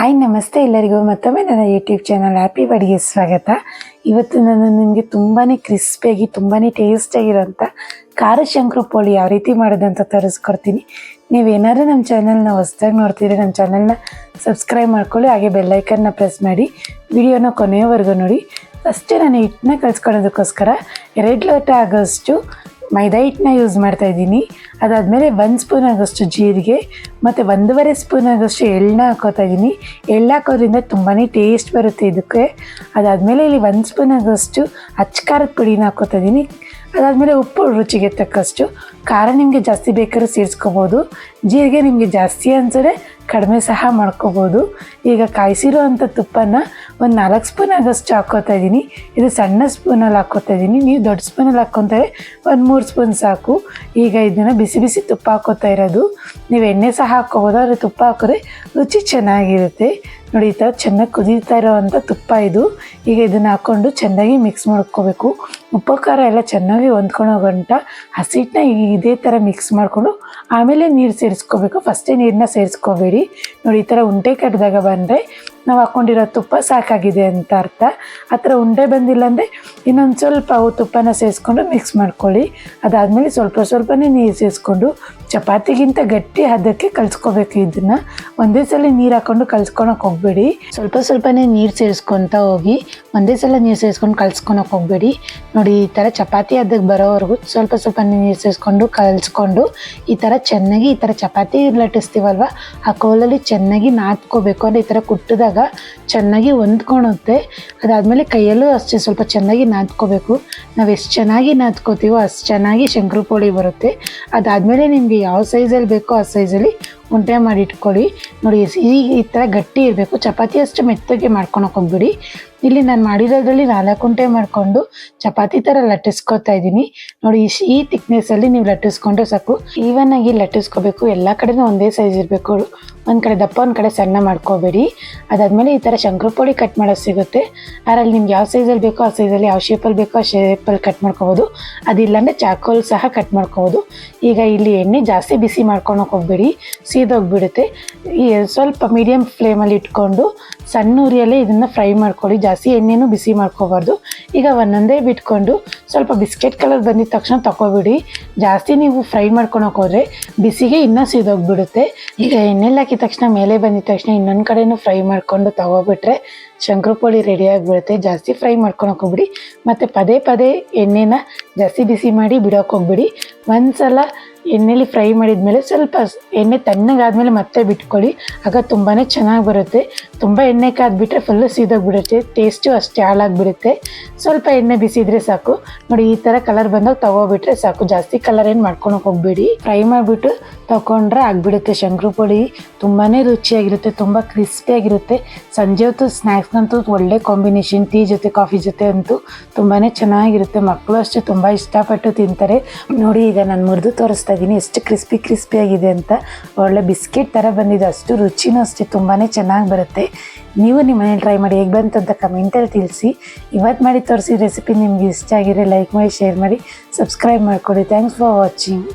Hi ನಮಸ್ತೆ. ಎಲ್ಲರಿಗೂ ಮತ್ತೊಮ್ಮೆ ನನ್ನ ಯೂಟ್ಯೂಬ್ ಚಾನಲ್ ಹ್ಯಾಪಿ ಬಡಿಗೆ ಸ್ವಾಗತ. ಇವತ್ತು ನಾನು ನಿಮಗೆ ತುಂಬಾ ಕ್ರಿಸ್ಪಿಯಾಗಿ ತುಂಬಾ ಟೇಸ್ಟಾಗಿರೋಂಥ ಖಾರ ಶಂಕರು ಪೋಳಿ ಯಾವ ರೀತಿ ಮಾಡೋದಂತ ತೋರಿಸ್ಕೊಡ್ತೀನಿ. ನೀವೇನಾದ್ರೂ ನಮ್ಮ ಚಾನಲ್ನ ಹೊಸ್ದಾಗಿ ನೋಡ್ತೀರಿ ನಮ್ಮ ಚಾನಲ್ನ ಸಬ್ಸ್ಕ್ರೈಬ್ ಮಾಡ್ಕೊಳ್ಳಿ, ಹಾಗೆ ಬೆಲ್ಲೈಕನ್ನ ಪ್ರೆಸ್ ಮಾಡಿ ವಿಡಿಯೋನ ಕೊನೆಯವರೆಗೂ ನೋಡಿ. ಅಷ್ಟೇ ನಾನು ಹಿಟ್ಟನ್ನ ಕಲಿಸ್ಕೊಳ್ಳೋದಕ್ಕೋಸ್ಕರ ಎರಡು ಲೋಟ ಆಗೋಷ್ಟು ಮೈದಾ ಹಿಟ್ಟನ್ನ ಯೂಸ್ ಮಾಡ್ತಾ ಇದ್ದೀನಿ. ಅದಾದಮೇಲೆ ಒಂದು ಸ್ಪೂನ್ ಆಗೋಷ್ಟು ಜೀರಿಗೆ, ಮತ್ತು ಒಂದೂವರೆ ಸ್ಪೂನ್ ಆಗೋಷ್ಟು ಎಳ್ಳನ್ನ ಹಾಕೋತಾ ಇದ್ದೀನಿ. ಎಳ್ಳು ಹಾಕೋದ್ರಿಂದ ತುಂಬಾ ಟೇಸ್ಟ್ ಬರುತ್ತೆ ಇದಕ್ಕೆ. ಅದಾದಮೇಲೆ ಇಲ್ಲಿ ಒಂದು ಸ್ಪೂನ್ ಆಗೋಷ್ಟು ಅಚ್ಚ ಖಾರದ ಪುಡಿನ ಹಾಕೋತಾ ಇದ್ದೀನಿ. ಅದಾದಮೇಲೆ ಉಪ್ಪು ರುಚಿಗೆ ತಕ್ಕಷ್ಟು ಖಾರ ನಿಮಗೆ ಜಾಸ್ತಿ ಬೇಕಾದ್ರೂ ಸೇರಿಸ್ಕೋಬೋದು. ಜೀರಿಗೆ ನಿಮಗೆ ಜಾಸ್ತಿ ಅನ್ಸಿದ್ರೆ ಕಡಿಮೆ ಸಹ ಮಾಡ್ಕೋಬೋದು. ಈಗ ಕಾಯಿಸಿರೋ ಅಂಥ ತುಪ್ಪನ ಒಂದು ನಾಲ್ಕು ಸ್ಪೂನ್ ಆಗೋಷ್ಟು ಹಾಕೋತಾ ಇದ್ದೀನಿ ಇದು ಸಣ್ಣ ಸ್ಪೂನಲ್ಲಿ ಹಾಕೋತಾ ಇದ್ದೀನಿ ನೀವು ದೊಡ್ಡ ಸ್ಪೂನಲ್ಲಿ ಹಾಕ್ಕೊತಾರೆ ಒಂದು ಮೂರು ಸ್ಪೂನ್ ಸಾಕು. ಈಗ ಇದನ್ನು ಬಿಸಿ ಬಿಸಿ ತುಪ್ಪ ಹಾಕೋತಾ ಇರೋದು. ನೀವು ಎಣ್ಣೆ ಸಹ ಹಾಕ್ಕೋಬೋದು, ಆದರೆ ತುಪ್ಪ ಹಾಕಿದ್ರೆ ರುಚಿ ಚೆನ್ನಾಗಿರುತ್ತೆ. ನೋಡಿ, ಈ ಥರ ಚೆನ್ನಾಗಿ ಕುದೀತಾ ಇರೋವಂಥ ತುಪ್ಪ ಇದು. ಈಗ ಇದನ್ನು ಹಾಕ್ಕೊಂಡು ಚೆನ್ನಾಗಿ ಮಿಕ್ಸ್ ಮಾಡ್ಕೋಬೇಕು. ಉಪ್ಪು, ಖಾರ ಎಲ್ಲ ಚೆನ್ನಾಗಿ ಹೊಂದ್ಕೊಂಡು ಹೋಗೋಂಟ ಹಸಿಟ್ಟನ್ನ ಇದೇ ಥರ ಮಿಕ್ಸ್ ಮಾಡಿಕೊಂಡು ಆಮೇಲೆ ನೀರು ಸೇರಿಸ್ಕೋಬೇಕು. ಫಸ್ಟೇ ನೀರನ್ನ ಸೇರಿಸ್ಕೋಬೇಡಿ. ನೋಡಿ. ಈ ಥರ ಉಂಟೆ ಕಟ್ಟಿದಾಗ ಬಂದರೆ ನಾವು ಹಾಕ್ಕೊಂಡಿರೋ ತುಪ್ಪ ಸಾಕಾಗಿದೆ ಅಂತ ಅರ್ಥ. ಆ ಥರ ಉಂಡೆ ಬಂದಿಲ್ಲ ಅಂದರೆ ಇನ್ನೊಂದು ಸ್ವಲ್ಪ ತುಪ್ಪನ ಸೇರಿಸ್ಕೊಂಡು ಮಿಕ್ಸ್ ಮಾಡ್ಕೊಳ್ಳಿ. ಅದಾದಮೇಲೆ ಸ್ವಲ್ಪ ಸ್ವಲ್ಪನೇ ನೀರು ಸೇರಿಸ್ಕೊಂಡು ಚಪಾತಿಗಿಂತ ಗಟ್ಟಿ ಹದಕ್ಕೆ ಕಲಿಸ್ಕೋಬೇಕು ಇದನ್ನು. ಒಂದೇ ಸಲ ನೀರು ಹಾಕ್ಕೊಂಡು ಕಲ್ಸ್ಕೊಳಕ್ಕೆ ಹೋಗಬೇಡಿ. ಸ್ವಲ್ಪ ಸ್ವಲ್ಪನೇ ನೀರು ಸೇರಿಸ್ಕೊತ ಹೋಗಿ ಒಂದೇ ಸಲ ನೀರು ಸೇರಿಸ್ಕೊಂಡು ಕಲ್ಸ್ಕೊಳಕ್ಕೆ ಹೋಗಬೇಡಿ. ನೋಡಿ, ಈ ಥರ ಚಪಾತಿ ಹದಕ್ಕೆ ಬರೋವರೆಗೂ ಸ್ವಲ್ಪ ಸ್ವಲ್ಪ ನೀರು ಸೇರಿಸ್ಕೊಂಡು ಕಲಿಸ್ಕೊಂಡು ಈ ಥರ ಚೆನ್ನಾಗಿ ಈ ಥರ ಚಪಾತಿ ಲಟ್ಟಿಸ್ತೀವಲ್ವ? ಆ ಕೋಲಲ್ಲಿ ಚೆನ್ನಾಗಿ ನಾದ್ಕೋಬೇಕು ಅಂದರೆ ಈ ಥರ ಕುಟ್ಟಿದಾಗ ಚೆನ್ನಾಗಿ ಹೊಂದ್ಕೊಳುತ್ತೆ. ಅದಾದಮೇಲೆ ಕೈಯಲ್ಲೂ ಅಷ್ಟೇ ಸ್ವಲ್ಪ ಚೆನ್ನಾಗಿ ನಾದ್ಕೋಬೇಕು. ನಾವು ಎಷ್ಟು ಚೆನ್ನಾಗಿ ನಾದ್ಕೋತೀವೋ ಅಷ್ಟು ಚೆನ್ನಾಗಿ ಶಂಕರು ಪೋಳಿ ಬರುತ್ತೆ. ಅದಾದಮೇಲೆ ನಿಮಗೆ ಯಾವ ಸೈಜಲ್ಲಿ ಬೇಕೋ ಆ ಸೈಜಲ್ಲಿ ಉಂಡೆ ಮಾಡಿ ಇಟ್ಕೊಳ್ಳಿ. ನೋಡಿ, ಈ ಈ ಥರ ಗಟ್ಟಿ ಇರಬೇಕು. ಚಪಾತಿ ಅಷ್ಟು ಮೆತ್ತಗೆ ಮಾಡ್ಕೊಳಕ್ಕೆ ಹೋಗ್ಬಿಡಿ. ಇಲ್ಲಿ ನಾನು ಮಾಡಿರೋದ್ರಲ್ಲಿ ನಾಲ್ಕು ಉಂಟೆ ಮಾಡಿಕೊಂಡು ಚಪಾತಿ ಥರ ಲಟ್ಟಿಸ್ಕೊತಾ ಇದ್ದೀನಿ. ನೋಡಿ ಇಶ್- ಈ ತಿಕ್ನೆಸ್ಸಲ್ಲಿ ನೀವು ಲಟ್ಟಿಸ್ಕೊಂಡ್ರೆ ಸಾಕು. ಈವನ್ ಆಗಿ ಲಟ್ಟಿಸ್ಕೋಬೇಕು. ಎಲ್ಲ ಕಡೆನೂ ಒಂದೇ ಸೈಜ್ ಇರಬೇಕು. ಒಂದು ಕಡೆ ದಪ್ಪ, ಒಂದು ಕಡೆ ಸಣ್ಣ ಮಾಡ್ಕೋಬೇಡಿ. ಅದಾದಮೇಲೆ ಈ ಥರ ಶಂಕರಪೊಳಿ ಕಟ್ ಮಾಡೋದು ಸಿಗುತ್ತೆ. ಅದರಲ್ಲಿ ನಿಮ್ಗೆ ಯಾವ ಸೈಜಲ್ಲಿ ಬೇಕೋ ಆ ಸೈಜಲ್ಲಿ ಯಾವ ಶೇಪಲ್ಲಿ ಬೇಕೋ ಆ ಶೇಪಲ್ಲಿ ಕಟ್ ಮಾಡ್ಕೋಬೋದು. ಅದಿಲ್ಲಾಂದರೆ ಚಾಕೋಲ್ ಸಹ ಕಟ್ ಮಾಡ್ಕೋಬೋದು. ಈಗ ಇಲ್ಲಿ ಎಣ್ಣೆ ಜಾಸ್ತಿ ಬಿಸಿ ಮಾಡ್ಕೊಳಕ್ಕೆ ಹೋಗ್ಬೇಡಿ. ಸೀದೋಗ್ಬಿಡುತ್ತೆ. ಈ ಸ್ವಲ್ಪ ಮೀಡಿಯಮ್ ಫ್ಲೇಮಲ್ಲಿ ಇಟ್ಕೊಂಡು ಸಣ್ಣ ಉರಿಯಲ್ಲೇ ಇದನ್ನು ಫ್ರೈ ಮಾಡ್ಕೊಳ್ಳಿ. ಜಾಸ್ತಿ ಎಣ್ಣೆನೂ ಬಿಸಿ ಮಾಡ್ಕೋಬಾರ್ದು. ಈಗ ಒಂದೊಂದೇ ಬಿಟ್ಕೊಂಡು ಸ್ವಲ್ಪ ಬಿಸ್ಕೆಟ್ ಕಲರ್ ಬಂದಿದ ತಕ್ಷಣ ತಗೋಬಿಡಿ ಜಾಸ್ತಿ ನೀವು ಫ್ರೈ ಮಾಡ್ಕೊಳಕ್ಕೆ ಹೋದರೆ ಬಿಸಿಗೆ ಇನ್ನೂ ಸೀದೋಗ್ಬಿಡುತ್ತೆ. ಈಗ ಎಣ್ಣೆಲ್ಲ ಹಾಕಿದ ತಕ್ಷಣ ಮೇಲೆ ಬಂದಿದ ತಕ್ಷಣ ಇನ್ನೊಂದು ಕಡೆನೂ ಫ್ರೈ ಮಾಡ್ಕೊಂಡು ತಗೋಬಿಟ್ರೆ ಶಂಕರಪೋಳಿ ರೆಡಿ ಆಗಿಬಿಡುತ್ತೆ. ಜಾಸ್ತಿ ಫ್ರೈ ಮಾಡ್ಕೊಳಕ್ಕೆ ಹೋಗ್ಬಿಡಿ. ಮತ್ತು ಪದೇ ಪದೇ ಎಣ್ಣೆನ ಜಾಸ್ತಿ ಬಿಸಿ ಮಾಡಿ ಬಿಡೋಕೆ ಹೋಗ್ಬಿಡಿ. ಒಂದು ಸಲ ಎಣ್ಣೆಲಿ ಫ್ರೈ ಮಾಡಿದ್ಮೇಲೆ ಸ್ವಲ್ಪ ಸ್- ಎಣ್ಣೆ ತಣ್ಣಗಾದ್ಮೇಲೆ ಮತ್ತೆ ಬಿಟ್ಕೊಳ್ಳಿ. ಆಗ ತುಂಬಾ ಚೆನ್ನಾಗಿ ಬರುತ್ತೆ. ತುಂಬ ಎಣ್ಣೆ ಕಾದ್ಬಿಟ್ರೆ ಫುಲ್ಲು ಸೀದೋಗ್ಬಿಡುತ್ತೆ. ಟೇಸ್ಟು ಅಷ್ಟೇ ಹಾಳಾಗ್ಬಿಡುತ್ತೆ. ಸ್ವಲ್ಪ ಎಣ್ಣೆ ಬಿಸಿದ್ರೆ ಸಾಕು. ನೋಡಿ, ಈ ಥರ ಕಲರ್ ಬಂದಾಗ ತಗೋಬಿಟ್ರೆ ಸಾಕು. ಜಾಸ್ತಿ ಕಲರ್ ಏನು ಮಾಡ್ಕೊಳಕ್ಕೆ ಹೋಗ್ಬೇಡಿ. ಫ್ರೈ ಮಾಡಿಬಿಟ್ಟು ತಗೊಂಡ್ರೆ ಆಗಿಬಿಡುತ್ತೆ ಶಂಕರಪೊಳಿ ತುಂಬಾ ರುಚಿಯಾಗಿರುತ್ತೆ. ತುಂಬ ಕ್ರಿಸ್ಪಿಯಾಗಿರುತ್ತೆ ಸಂಜೆ ಹೊತ್ತು ಸ್ನ್ಯಾಕ್ಸ್ಗಂತೂ ಒಳ್ಳೆ ಕಾಂಬಿನೇಷನ್ ಟೀ ಜೊತೆ ಕಾಫಿ ಜೊತೆ ಅಂತೂ ತುಂಬಾ ಚೆನ್ನಾಗಿರುತ್ತೆ. ಮಕ್ಕಳು ಅಷ್ಟೇ ತುಂಬ ಇಷ್ಟಪಟ್ಟು ತಿಂತಾರೆ. ನೋಡಿ, ಈಗ ನಾನು ಮುರಿದು ತೋರಿಸ್ತಾ ಇದ್ದೀನಿ ಎಷ್ಟು ಕ್ರಿಸ್ಪಿ ಕ್ರಿಸ್ಪಿಯಾಗಿದೆ ಅಂತ. ಒಳ್ಳೆ ಬಿಸ್ಕೆಟ್ ಥರ ಬಂದಿದೆ. ಅಷ್ಟು ರುಚಿನೂ ಅಷ್ಟೇ ತುಂಬಾ ಚೆನ್ನಾಗಿ ಬರುತ್ತೆ. ನೀವು ನಿಮ್ಮ ಮನೇಲಿ ಟ್ರೈ ಮಾಡಿ, ಹೇಗೆ ಬಂತು ಅಂತ ಕಮೆಂಟಲ್ಲಿ ತಿಳಿಸಿ. ಇವತ್ತು ಮಾಡಿ ತೋರಿಸಿ ರೆಸಿಪಿ ನಿಮ್ಗೆ ಇಷ್ಟ ಆಗಿದೆ ಲೈಕ್ ಮಾಡಿ ಶೇರ್ ಮಾಡಿ ಸಬ್ಸ್ಕ್ರೈಬ್ ಮಾಡಿಕೊಡಿ. Thanks for watching